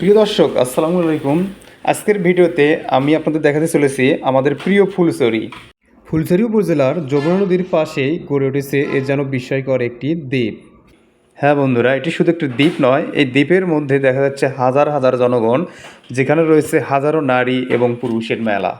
প্রিয় দর্শক, আসসালামু আলাইকুম। আজকের ভিডিওতে আমি আপনাদের দেখাতে চলেছি আমাদের প্রিয় ফুলছড়ি। ফুলছড়ি উপজেলার যমুনা নদীর পাশেই গড়ে উঠেছে এ যেন বিস্ময়কর একটি দ্বীপ। হ্যাঁ বন্ধুরা, এটি শুধু একটি দ্বীপ নয়, এই দ্বীপের মধ্যে দেখা যাচ্ছে হাজার হাজার জনগণ, যেখানে রয়েছে হাজারো নারী এবং পুরুষের মেলা।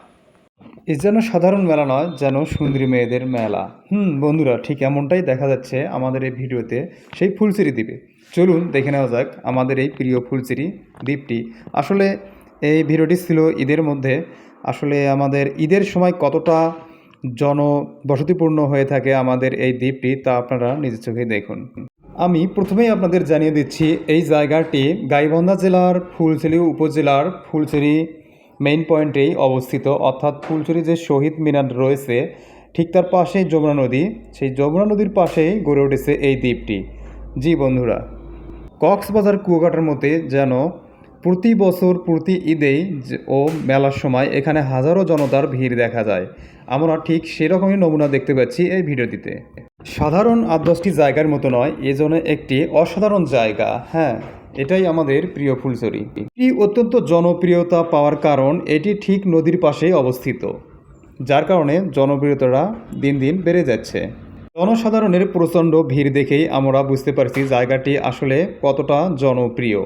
এ যেন সাধারণ মেলা নয়, যেন সুন্দরী মেয়েদের মেলা। হুম, বন্ধুরা, ঠিক এমনটাই দেখা যাচ্ছে আমাদের এই ভিডিওতে সেই ফুলসিরি দ্বীপে। চলুন দেখে নেওয়া যাক আমাদের এই প্রিয় ফুলসিরি দ্বীপটি। আসলে এই ভিডিওটি ছিল ঈদের মধ্যে। আসলে আমাদের ঈদের সময় কতটা জনবসতিপূর্ণ হয়ে থাকে আমাদের এই দ্বীপটি তা আপনারা নিজের চোখে দেখুন। আমি প্রথমেই আপনাদের জানিয়ে দিচ্ছি, এই জায়গাটি গাইবান্ধা জেলার ফুলছড়ি উপজেলার ফুলছড়ি মেইন পয়েন্টেই অবস্থিত। অর্থাৎ ফুলছড়ি যে শহীদ মিনার রয়েছে, ঠিক তার পাশেই যমুনা নদী। সেই যমুনা নদীর পাশেই গড়ে উঠেছে এই দ্বীপটি। জি বন্ধুরা কক্সবাজার কুয়াকাটার মতে যেন প্রতি বছর প্রতি ঈদেই ও মেলার সময় এখানে হাজারো জনতার ভিড় দেখা যায়। আমরা ঠিক সেরকমই নমুনা দেখতে পাচ্ছি এই ভিডিওটিতে। সাধারণ আট দশটি জায়গার মতো নয় এজন্য একটি অসাধারণ জায়গা। হ্যাঁ এটাই আমাদের প্রিয় ফুলছড়ি। এটি অত্যন্ত জনপ্রিয়তা পাওয়ার কারণ এটি ঠিক নদীর পাশেই অবস্থিত, যার কারণে জনপ্রিয়তাটা দিন দিন বেড়ে যাচ্ছে। জনসাধারণের প্রচণ্ড ভিড় দেখেই আমরা বুঝতে পারছি জায়গাটি আসলে কতটা জনপ্রিয়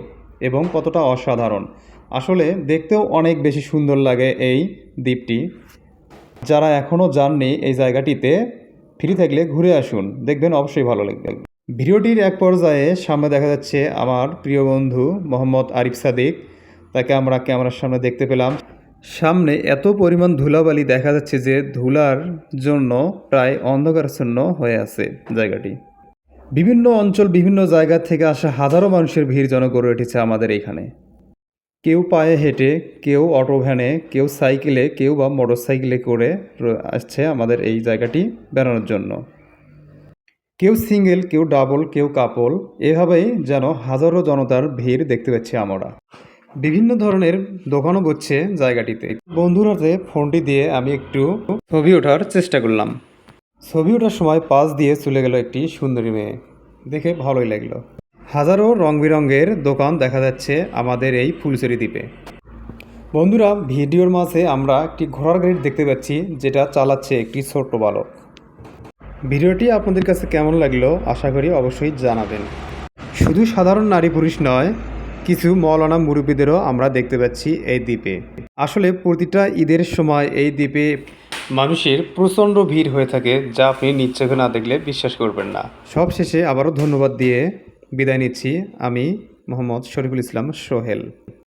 এবং কতটা অসাধারণ। আসলে দেখতেও অনেক বেশি সুন্দর লাগে এই দ্বীপটি। যারা এখনও যাননি এই জায়গাটিতে, ফ্রি থাকলে ঘুরে আসুন। দেখবেন অবশ্যই ভালো লাগবে। ভিডিওটির এক পর্যায়ে সামনে দেখা যাচ্ছে আমার প্রিয় বন্ধু মোহাম্মদ আরিফ সাদিক। তাকে আমরা ক্যামেরার সামনে দেখতে পেলাম। সামনে এত পরিমাণ ধুলাবালি দেখা যাচ্ছে যে ধুলার জন্য প্রায় অন্ধকারাচ্ছন্ন হয়ে আছে জায়গাটি। বিভিন্ন অঞ্চল, বিভিন্ন জায়গা থেকে আসা হাজারো মানুষের ভিড় যেন গড়ে উঠেছে আমাদের এখানে। কেউ পায়ে হেঁটে, কেউ অটো ভ্যানে, কেউ সাইকেলে, কেউ বা মোটর সাইকেলে করে আসছে আমাদের এই জায়গাটি বেড়ানোর জন্য। কেউ সিঙ্গেল, কেউ ডাবল, কেউ কাপল, এভাবেই যেন হাজারো জনতার ভিড় দেখতে পাচ্ছি আমরা। বিভিন্ন ধরনের দোকানও বসছে জায়গাটিতে। বন্ধুর হাতে ফোনটি দিয়ে আমি একটু ছবি ওঠার চেষ্টা করলাম। ছবি ওঠার সময় পাশ দিয়ে চলে গেল একটি সুন্দরী মেয়ে। দেখে ভালোই লাগল। হাজারো রং বেরঙের দোকান দেখা যাচ্ছে আমাদের এই ফুলছড়ি দ্বীপে। বন্ধুরা, ভিডিওর মাঝে আমরা একটি ঘোড়ার গাড়ি দেখতে পাচ্ছি, যেটা চালাচ্ছে একটি ছোট্ট বালক। ভিডিওটি আপনাদের কাছে কেমন লাগল আশা করি অবশ্যই জানাবেন। শুধু সাধারণ নারী পুরুষ নয় কিছু মৌলানা মুরব্বীদেরও আমরা দেখতে পাচ্ছি এই দ্বীপে। আসলে প্রতিটা ঈদের সময় এই দ্বীপে মানুষের প্রচণ্ড ভিড় হয়ে থাকে, যা আপনি নিজ না দেখলে বিশ্বাস করবেন না। সব শেষে আবারও ধন্যবাদ দিয়ে বিদায় নিচ্ছি আমি মোহাম্মদ শরীফুল ইসলাম সোহেল।